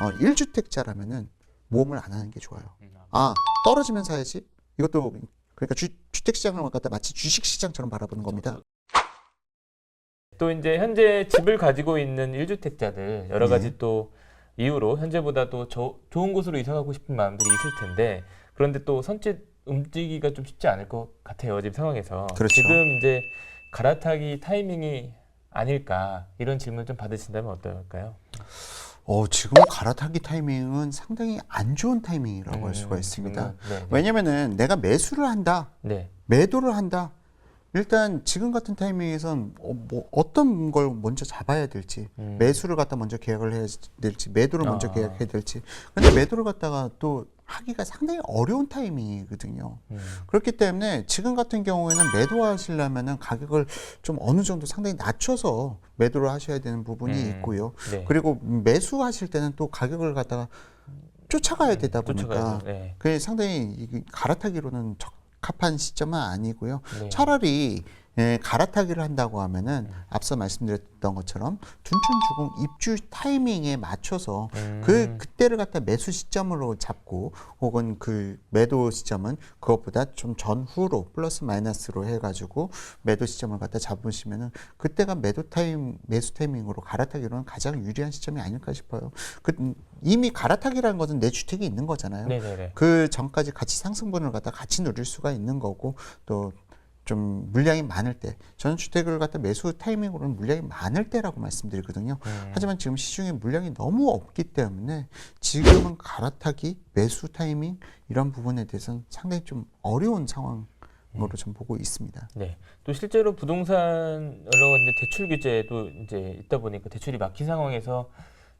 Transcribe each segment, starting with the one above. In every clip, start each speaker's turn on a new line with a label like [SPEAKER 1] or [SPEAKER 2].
[SPEAKER 1] 어, 1주택자라면은 모험을 안 하는 게 좋아요.
[SPEAKER 2] 음,
[SPEAKER 1] 아, 떨어지면 사야지. 이것도 그러니까 주, 주택 시장을 갖다 마치 주식 시장처럼 바라보는 겁니다.
[SPEAKER 2] 또 이제 현재 집을 가지고 있는 1주택자들 여러
[SPEAKER 1] 네.
[SPEAKER 2] 가지 또 이유로 현재보다 또 저- 좋은 곳으로 이사 가고 싶은 마음들이 있을 텐데 그런데 또 선뜻 움직이기가 좀 쉽지 않을 것 같아요 지금 상황에서
[SPEAKER 1] 그렇죠.
[SPEAKER 2] 지금 이제 갈아타기 타이밍이 아닐까 이런 질문 좀 받으신다면 어떨까요?
[SPEAKER 1] 어, 지금 갈아타기 타이밍은 상당히 안 좋은 타이밍이라고 할 수가
[SPEAKER 2] 음,
[SPEAKER 1] 있습니다.
[SPEAKER 2] 지금은, 네, 네.
[SPEAKER 1] 왜냐면은 내가 매수를 한다.
[SPEAKER 2] 네.
[SPEAKER 1] 매도를 한다. 일단 지금 같은 타이밍에선 어, 뭐 어떤 걸 먼저 잡아야 될지
[SPEAKER 2] 음.
[SPEAKER 1] 매수를 갖다 먼저 계약을 해야 될지 매도를 먼저
[SPEAKER 2] 아.
[SPEAKER 1] 계약해야 될지 근데 매도를 갖다가 또 하기가 상당히 어려운 타이밍이거든요.
[SPEAKER 2] 음.
[SPEAKER 1] 그렇기 때문에 지금 같은 경우에는 매도하시려면은 가격을 좀 어느 정도 상당히 낮춰서 매도를 하셔야 되는 부분이
[SPEAKER 2] 음.
[SPEAKER 1] 있고요.
[SPEAKER 2] 네.
[SPEAKER 1] 그리고 매수하실 때는 또 가격을 갖다가 쫓아가야 되다 보니까.
[SPEAKER 2] 네.
[SPEAKER 1] 그게 상당히 이 갈아타기로는 적합한 시점은 아니고요.
[SPEAKER 2] 네.
[SPEAKER 1] 차라리 예, 갈아타기를 한다고 하면은 앞서 말씀드렸던 것처럼 둔촌주공 입주 타이밍에 맞춰서
[SPEAKER 2] 음.
[SPEAKER 1] 그 그때를 갖다 매수 시점으로 잡고 혹은 그 매도 시점은 그것보다 좀 전후로 플러스 마이너스로 해가지고 매도 시점을 갖다 잡으시면은 그때가 매도 타임 매수 타이밍으로 갈아타기로는 가장 유리한 시점이 아닐까 싶어요. 그 이미 갈아타기라는 것은 내 주택이 있는 거잖아요.
[SPEAKER 2] 네네네.
[SPEAKER 1] 그 전까지 같이 상승분을 갖다 같이 누릴 수가 있는 거고 또 좀 물량이 많을 때 저는 주택을 갖다 매수 타이밍으로는 물량이 많을 때라고 말씀드리거든요.
[SPEAKER 2] 음.
[SPEAKER 1] 하지만 지금 시중에 물량이 너무 없기 때문에 지금은 갈아타기 매수 타이밍 이런 부분에 대해서는 상당히 좀 어려운 상황 으로 좀 보고 있습니다.
[SPEAKER 2] 네. 또 실제로 부동산 여러 이제 대출 규제도 이제 있다 보니까 대출이 막힌 상황에서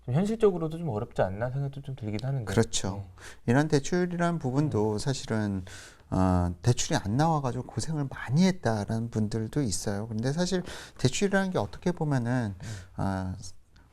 [SPEAKER 2] 좀 현실적으로도 좀 어렵지 않나 생각도 좀 들기도 하는데.
[SPEAKER 1] 그렇죠. 이런 대출이라는 부분도 사실은 어, 대출이 안 나와가지고 고생을 많이 했다라는 분들도 있어요. 근데 사실 대출이라는 게 어떻게 보면은 어,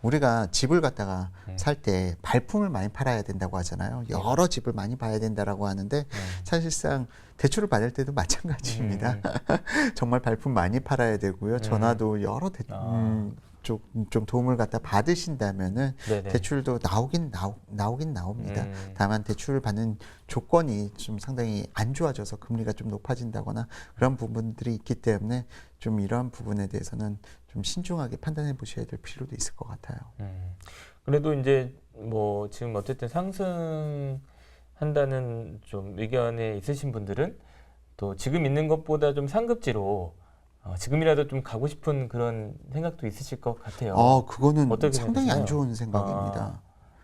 [SPEAKER 1] 우리가 집을 갖다가
[SPEAKER 2] 음.
[SPEAKER 1] 살때 발품을 많이 팔아야 된다고 하잖아요. 여러 집을 많이 봐야 된다라고 하는데
[SPEAKER 2] 네.
[SPEAKER 1] 사실상 대출을 받을 때도 마찬가지입니다.
[SPEAKER 2] 음.
[SPEAKER 1] 정말 발품 많이 팔아야 되고요.
[SPEAKER 2] 음.
[SPEAKER 1] 전화도 여러 대,
[SPEAKER 2] 아.
[SPEAKER 1] 음, 좀, 좀 도움을 갖다 받으신다면은
[SPEAKER 2] 네네.
[SPEAKER 1] 대출도 나오긴 나오, 나오긴 나옵니다.
[SPEAKER 2] 음.
[SPEAKER 1] 다만 대출을 받는 조건이 좀 상당히 안 좋아져서 금리가 좀 높아진다거나 그런 부분들이 있기 때문에 좀 이러한 부분에 대해서는 좀 신중하게 판단해 보셔야 될 필요도 있을 것 같아요.
[SPEAKER 2] 음. 그래도 이제 뭐 지금 어쨌든 상승한다는 좀 의견에 있으신 분들은 또 지금 있는 것보다 좀 상급지로 어, 지금이라도 좀 가고 싶은 그런 생각도 있으실 것 같아요.
[SPEAKER 1] 어, 그거는 상당히 안
[SPEAKER 2] 생각하세요?
[SPEAKER 1] 좋은 생각입니다.
[SPEAKER 2] 아,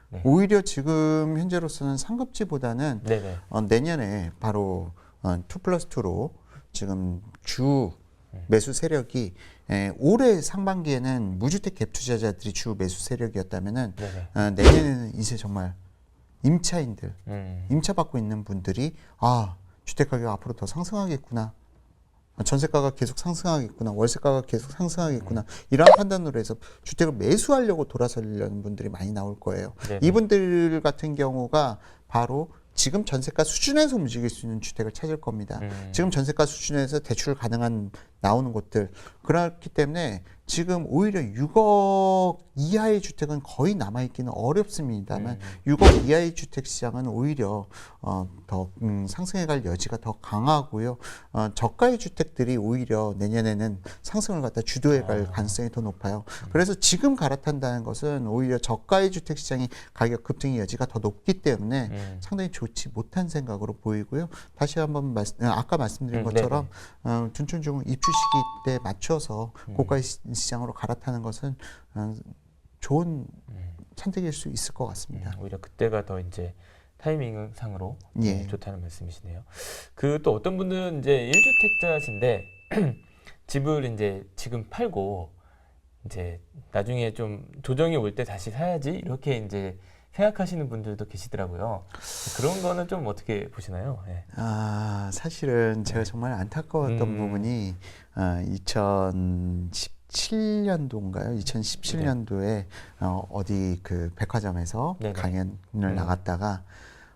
[SPEAKER 2] 네.
[SPEAKER 1] 오히려 지금 현재로서는 상급지보다는
[SPEAKER 2] 네네.
[SPEAKER 1] 어, 내년에 바로 어, 2 플러스 2로 지금 주 매수 세력이 에, 올해 상반기에는 무주택 갭 투자자들이 주 매수 세력이었다면은. 어, 내년에는 이제 정말 임차인들,
[SPEAKER 2] 음.
[SPEAKER 1] 임차 받고 있는 분들이 아 주택 가격 앞으로 더 상승하겠구나. 아, 전세가가 계속 상승하겠구나, 월세가가 계속 상승하겠구나 이러한 판단으로 해서 주택을 매수하려고 돌아서려는 분들이 많이 나올 거예요.
[SPEAKER 2] 네네.
[SPEAKER 1] 이분들 같은 경우가 바로 지금 전세가 수준에서 움직일 수 있는 주택을 찾을 겁니다.
[SPEAKER 2] 음.
[SPEAKER 1] 지금 전세가 수준에서 대출 가능한 나오는 곳들 그렇기 때문에 지금 오히려 6억 이하의 주택은 거의 남아 있기는 어렵습니다만
[SPEAKER 2] 음.
[SPEAKER 1] 6억 이하의 주택 시장은 오히려 어, 더 음, 상승해갈 여지가 더 강하고요. 어, 저가의 주택들이 오히려 내년에는 상승을 갖다 주도해갈
[SPEAKER 2] 아.
[SPEAKER 1] 가능성이 더 높아요. 그래서 지금 갈아탄다는 것은 오히려 저가의 주택 시장이 가격 급등의 여지가 더 높기 때문에
[SPEAKER 2] 음.
[SPEAKER 1] 상당히 좋지 못한 생각으로 보이고요. 다시 한번 말씀, 아, 아까 말씀드린
[SPEAKER 2] 음,
[SPEAKER 1] 것처럼 어, 둔촌중은 입주 시기 때 맞춰서
[SPEAKER 2] 음.
[SPEAKER 1] 고가 시- 시장으로 갈아타는 것은 어, 좋은
[SPEAKER 2] 음.
[SPEAKER 1] 선택일 수 있을 것 같습니다.
[SPEAKER 2] 음, 오히려 그때가 더 이제 타이밍 상으로
[SPEAKER 1] 예.
[SPEAKER 2] 네, 좋다는 말씀이시네요. 그 또 어떤 분들은 이제 1주택자신데 집을 이제 지금 팔고 이제 나중에 좀 조정이 올 때 다시 사야지 이렇게 이제 생각하시는 분들도 계시더라고요. 그런 거는 좀 어떻게 보시나요? 예.
[SPEAKER 1] 아 사실은 제가 정말 안타까웠던
[SPEAKER 2] 네. 음.
[SPEAKER 1] 부분이 아, 2017년도인가요? 2017년도에 어, 어디 그 백화점에서
[SPEAKER 2] 네네.
[SPEAKER 1] 강연을
[SPEAKER 2] 음.
[SPEAKER 1] 나갔다가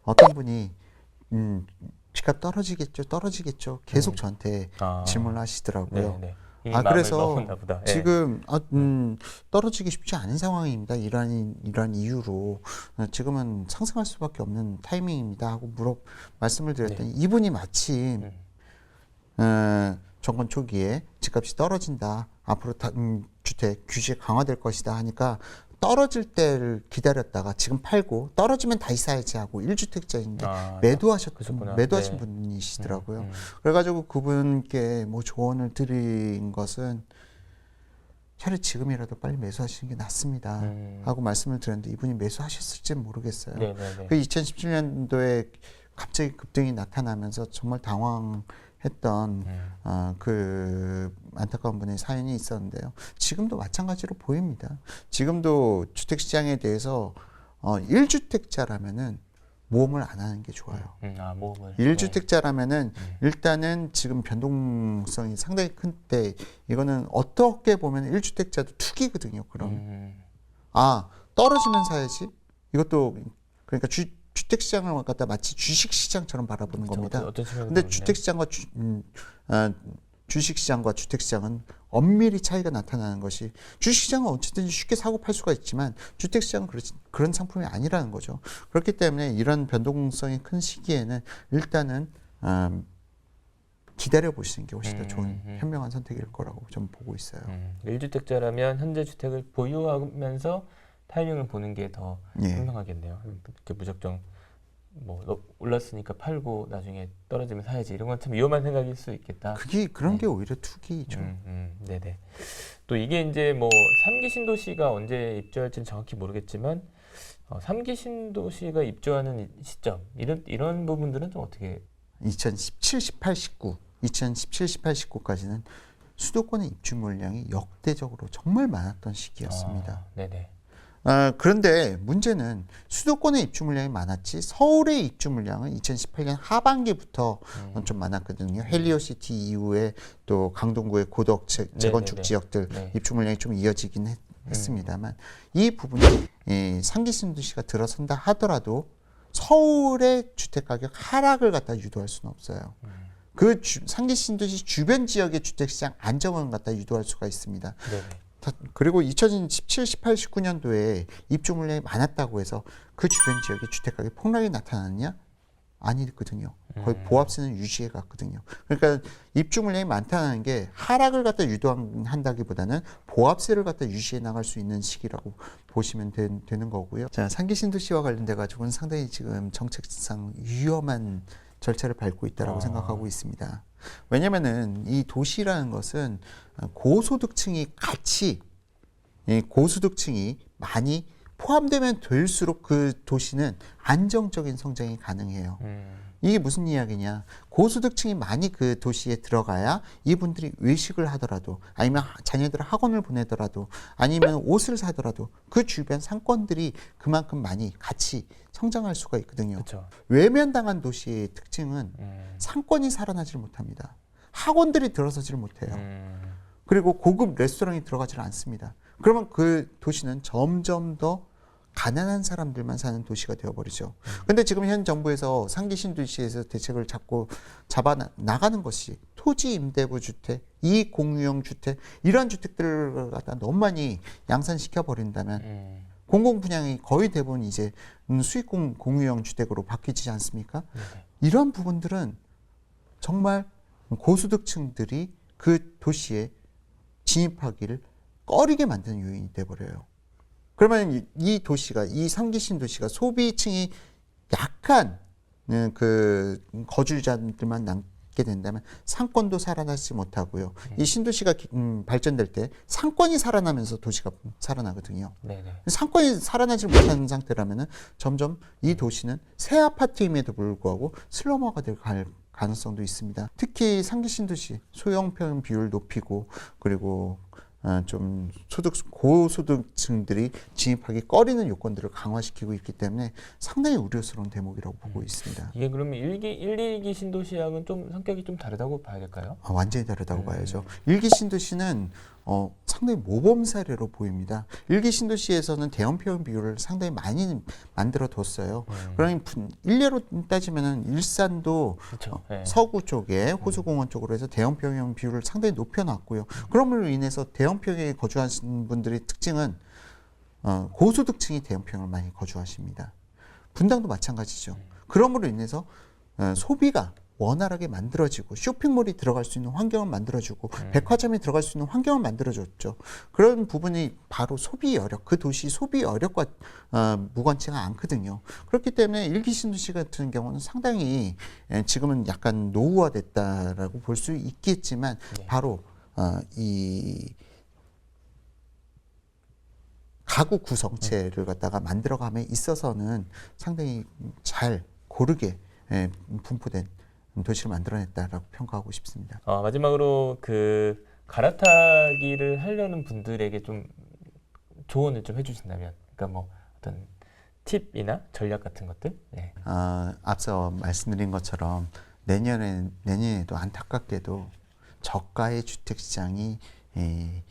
[SPEAKER 1] 어떤 분이 음, 집값 떨어지겠죠, 떨어지겠죠. 계속
[SPEAKER 2] 음.
[SPEAKER 1] 저한테
[SPEAKER 2] 아,
[SPEAKER 1] 질문을 하시더라고요.
[SPEAKER 2] 네, 네. 이
[SPEAKER 1] 아, 그래서.
[SPEAKER 2] 예.
[SPEAKER 1] 지금 아, 음, 떨어지기 쉽지 않은 상황입니다. 이러한 이러한 이유로 어, 지금은 상승할 수밖에 없는 타이밍입니다. 하고 물어 말씀을 드렸더니 이분이 마침
[SPEAKER 2] 음.
[SPEAKER 1] 어, 정권 초기에 집값이 떨어진다. 앞으로 다, 음, 주택 규제 강화될 것이다 하니까 떨어질 때를 기다렸다가 지금 팔고 떨어지면 다시 사야지 하고 1주택자인데
[SPEAKER 2] 아,
[SPEAKER 1] 매도하셨
[SPEAKER 2] 그러셨구나.
[SPEAKER 1] 매도하신
[SPEAKER 2] 네.
[SPEAKER 1] 분이시더라고요.
[SPEAKER 2] 음, 음.
[SPEAKER 1] 그래가지고 그분께 뭐 조언을 드린 것은 차라리 지금이라도 빨리 매수하시는 게 낫습니다.
[SPEAKER 2] 음.
[SPEAKER 1] 하고 말씀을 드렸는데 이분이 매수하셨을지 모르겠어요.
[SPEAKER 2] 네, 네, 네.
[SPEAKER 1] 그 2017년도에 갑자기 급등이 나타나면서 정말 당황 했던
[SPEAKER 2] 음.
[SPEAKER 1] 어, 그 안타까운 분의 사연이 있었는데요. 지금도 마찬가지로 보입니다. 지금도 주택 시장에 대해서 어, 1주택자라면은 모험을 안 하는 게 좋아요.
[SPEAKER 2] 음, 아, 모험을.
[SPEAKER 1] 일주택자라면은
[SPEAKER 2] 음.
[SPEAKER 1] 일단은 지금 변동성이 상당히 큰때 이거는 어떻게 보면 일주택자도 투기거든요.
[SPEAKER 2] 네.
[SPEAKER 1] 그럼
[SPEAKER 2] 음,
[SPEAKER 1] 아 떨어지면 사야지. 이것도 그러니까 주, 주택 시장을 갖다 마치 주식 시장처럼 바라보는. 겁니다.
[SPEAKER 2] 어떤,
[SPEAKER 1] 근데. 주택 시장과 주, 음, 아, 주식 시장과 주택 시장은 엄밀히 차이가 나타나는 것이 주식 시장은 어쨌든 쉽게 사고 팔 수가 있지만 주택 시장은 그렇지, 그런 상품이 아니라는 거죠. 그렇기 때문에 이런 변동성이 큰 시기에는 일단은 음, 기다려 보시는 게 훨씬 더
[SPEAKER 2] 음,
[SPEAKER 1] 좋은
[SPEAKER 2] 음.
[SPEAKER 1] 현명한 선택일 거라고 좀 보고 있어요.
[SPEAKER 2] 음, 1주택자라면 현재 주택을 보유하면서 타이밍을 보는 게더
[SPEAKER 1] 예.
[SPEAKER 2] 현명하겠네요. 이렇게 무작정 뭐 너- 올랐으니까 팔고 나중에 떨어지면 사야지 이런 건 참 위험한 생각일 수 있겠다.
[SPEAKER 1] 그게 그런
[SPEAKER 2] 네.
[SPEAKER 1] 게 오히려 투기죠.
[SPEAKER 2] 음, 음, 네네. 또 이게 이제 뭐 삼기 신도시가 언제 입주할지는 정확히 모르겠지만 어, 삼기 신도시가 입주하는 이 시점 이런 이런 부분들은 좀 어떻게
[SPEAKER 1] 2017, 18, 19, 2017, 18, 19까지는 수도권의 입주 물량이 역대적으로 정말 많았던 시기였습니다.
[SPEAKER 2] 아, 네네.
[SPEAKER 1] 아, 그런데 문제는 수도권의 입주 물량이 많았지 서울의 입주 물량은 2018년 하반기부터
[SPEAKER 2] 음,
[SPEAKER 1] 좀 많았거든요. 헬리오시티 이후에 또 강동구의 고덕 재, 재건축
[SPEAKER 2] 네네네.
[SPEAKER 1] 지역들
[SPEAKER 2] 네.
[SPEAKER 1] 입주 물량이 좀 이어지긴 했,
[SPEAKER 2] 음.
[SPEAKER 1] 습니다만 이 부분이 이 상기신도시가 들어선다 하더라도 서울의 주택 가격 하락을 갖다 유도할 수는 없어요.
[SPEAKER 2] 음.
[SPEAKER 1] 그 주, 상기신도시 주변 지역의 주택시장 안정을 갖다 유도할 수가 있습니다.
[SPEAKER 2] 네네.
[SPEAKER 1] 다- 그리고 2017, 18, 19년도에 입주 물량이 많았다고 해서 그 주변 지역의 주택 가격 폭락이 나타났냐? 아니거든요. 거의
[SPEAKER 2] 음.
[SPEAKER 1] 보합세는 유지해 갔거든요. 그러니까 입주 물량이 많다는 게 하락을 갖다 유도한다기보다는 보합세를 갖다 유지해 나갈 수 있는 시기라고 보시면 되, 는 거고요. 자, 상기신도시와 관련돼 가지고는 상당히 지금 정책상 위험한 절차를 밟고 있다라고
[SPEAKER 2] 아.
[SPEAKER 1] 생각하고 있습니다. 왜냐면은 이 도시라는 것은 고소득층이 같이 이 고소득층이 많이 포함되면 될수록 그 도시는 안정적인 성장이 가능해요.
[SPEAKER 2] 음,
[SPEAKER 1] 이게 무슨 이야기냐? 고소득층이 많이 그 도시에 들어가야 이분들이 외식을 하더라도 아니면 하- 자녀들을 학원을 보내더라도 아니면 옷을 사더라도 그 주변 상권들이 그만큼 많이 같이 성장할 수가 있거든요.
[SPEAKER 2] 그렇죠.
[SPEAKER 1] 외면당한 도시의 특징은
[SPEAKER 2] 음,
[SPEAKER 1] 상권이 살아나질 못합니다. 학원들이 들어서질 못해요.
[SPEAKER 2] 음,
[SPEAKER 1] 그리고 고급 레스토랑이 들어가질 않습니다. 그러면 그 도시는 점점 더 가난한 사람들만 사는 도시가 되어버리죠. 근데 지금 현 정부에서 상기 신도시에서 대책을 잡고 잡아 나- 나가는 것이 토지 임대부 주택, 이익 공유형 주택 이러한 주택들을 갖다 너무 많이 양산시켜 버린다면
[SPEAKER 2] 음,
[SPEAKER 1] 공공 분양이 거의 대부분 이제 음, 수익 공, 공유형 주택으로 바뀌지 않습니까?
[SPEAKER 2] 네네.
[SPEAKER 1] 이런 부분들은 정말 고소득층들이 그 도시에 진입하기를 꺼리게 만드는 요인이 돼 버려요. 그러면 이, 이 도시가 이 상기신 도시가 소비층이 약한 음, 그 거주자들만 남게 된다면 상권도 살아나지 못하고요. 이 신도시가 기- 음, 발전될 때 상권이 살아나면서 도시가 살아나거든요.
[SPEAKER 2] 네 네.
[SPEAKER 1] 상권이 살아나지 못하는 상태라면은 점점 이 도시는 새 아파트임에도 불구하고 슬럼화가 될 가- 가능성도 있습니다. 특히 상기 신도시 소형 평 비율 높이고 그리고 어, 좀 소득 고소득층들이 진입하기 꺼리는 요건들을 강화시키고 있기 때문에 상당히 우려스러운 대목이라고 보고 있습니다.
[SPEAKER 2] 이게 그러면 일기 1, 2기 신도시하고는 좀 성격이 좀 다르다고 봐야 될까요?
[SPEAKER 1] 아, 완전히 다르다고
[SPEAKER 2] 음.
[SPEAKER 1] 봐야죠. 일기 신도시는 어, 상당히 모범 사례로 보입니다. 일기 신도시에서는 대형 평형 비율을 상당히 많이 만들어 뒀어요.
[SPEAKER 2] 음.
[SPEAKER 1] 그러니 분- 일례로 따지면은 일산도
[SPEAKER 2] 그렇죠.
[SPEAKER 1] 어,
[SPEAKER 2] 네.
[SPEAKER 1] 서구 쪽에 호수공원 쪽으로 해서 대형 평형 비율을 상당히 높여놨고요. 그럼으로 인해서 대형 평형에 거주하시는 분들의 특징은 어, 고소득층이 대형 평형을 많이 거주하십니다. 분당도 마찬가지죠. 그럼으로 인해서 어, 소비가 원활하게 만들어지고 쇼핑몰이 들어갈 수 있는 환경을 만들어주고 백화점이 들어갈 수 있는 환경을 만들어줬죠. 그런 부분이 바로 소비 여력, 그 도시 소비 여력과 어, 무관치가 않거든요. 그렇기 때문에 일기 신도시 같은 경우는 상당히 예, 지금은 약간 노후화됐다라고 볼 수 있겠지만
[SPEAKER 2] 네.
[SPEAKER 1] 바로 어, 이 가구 구성체를 갖다가 만들어감에 있어서는 상당히 잘 고르게 예, 분포된 도시를 만들어냈다라고 평가하고 싶습니다.
[SPEAKER 2] 어, 마지막으로 그 갈아타기를 하려는 분들에게 좀 조언을 좀 해주신다면, 그러니까 뭐 어떤 팁이나 전략 같은 것들. 네.
[SPEAKER 1] 아, 앞서 말씀드린 것처럼 내년에 내년에도 안타깝게도 저가의 주택 시장이 예,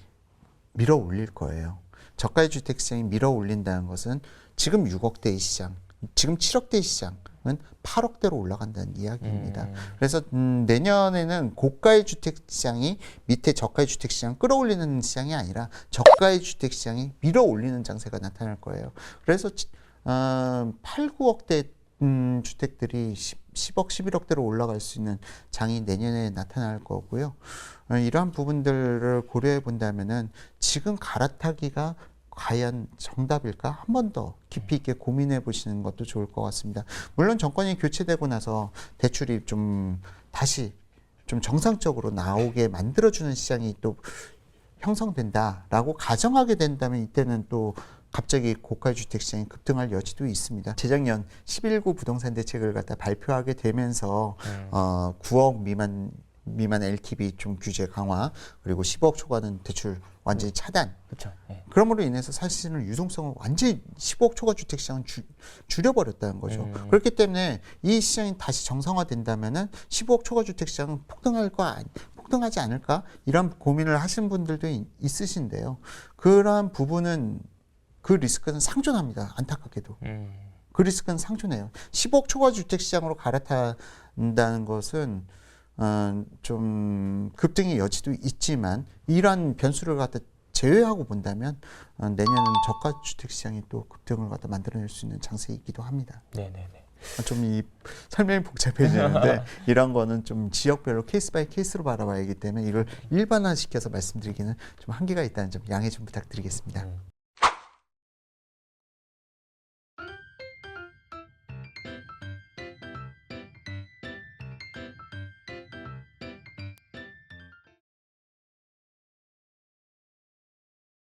[SPEAKER 1] 밀어 올릴 거예요. 저가의 주택 시장이 밀어 올린다는 것은 지금 6억대의 시장, 지금 7억대의 시장 은 8억대로 올라간다는 이야기입니다.
[SPEAKER 2] 음.
[SPEAKER 1] 그래서 음, 내년에는 고가의 주택 시장이 밑에 저가의 주택 시장 끌어올리는 시장이 아니라 저가의 주택 시장이 밀어 올리는 장세가 나타날 거예요. 그래서 치- 어, 8, 9억대 음, 주택들이 10, 10 억, 11억대로 올라갈 수 있는 장이 내년에 나타날 거고요. 어, 이러한 부분들을 고려해 본다면은 지금 갈아타기가 과연 정답일까? 한 번 더 깊이 있게 고민해 보시는 것도 좋을 것 같습니다. 물론 정권이 교체되고 나서 대출이 좀 다시 좀 정상적으로 나오게 만들어주는 시장이 또 형성된다라고 가정하게 된다면 이때는 또 갑자기 고가의 주택 시장이 급등할 여지도 있습니다. 재작년 11구 부동산 대책을 갖다 발표하게 되면서
[SPEAKER 2] 음.
[SPEAKER 1] 어, 9억 미만 미만 LTV 좀 규제 강화 그리고 10억 초과는 대출 완전히 차단
[SPEAKER 2] 그렇죠. 네.
[SPEAKER 1] 그럼으로 인해서 사실은 유동성을 완전히 15억 초과 주택 시장은 줄, 줄여버렸다는 거죠.
[SPEAKER 2] 음.
[SPEAKER 1] 그렇기 때문에 이 시장이 다시 정상화된다면은 15억 초과 주택 시장은 폭등할 거 아니, 폭등하지 않을까 이런 고민을 하시는 분들도 있, 있으신데요. 그러한 부분은 그 리스크는 상존합니다. 안타깝게도.
[SPEAKER 2] 음.
[SPEAKER 1] 그 리스크는 상존해요. 10억 초과 주택 시장으로 갈아탄다는 것은 어, 좀 급등의 여지도 있지만 이러한 변수를 갖다 제외하고 본다면 어, 내년은 저가 주택 시장이 또 급등을 갖다 만들어낼 수 있는 장세이기도 합니다.
[SPEAKER 2] 네, 네, 네.
[SPEAKER 1] 좀이 설명이 복잡해지는데 이런 거는 좀 지역별로 케이스 바이 케이스로 바라봐야 하기 때문에 이걸 일반화시켜서 말씀드리기는 좀 한계가 있다는 점 양해 좀 부탁드리겠습니다.
[SPEAKER 2] 음.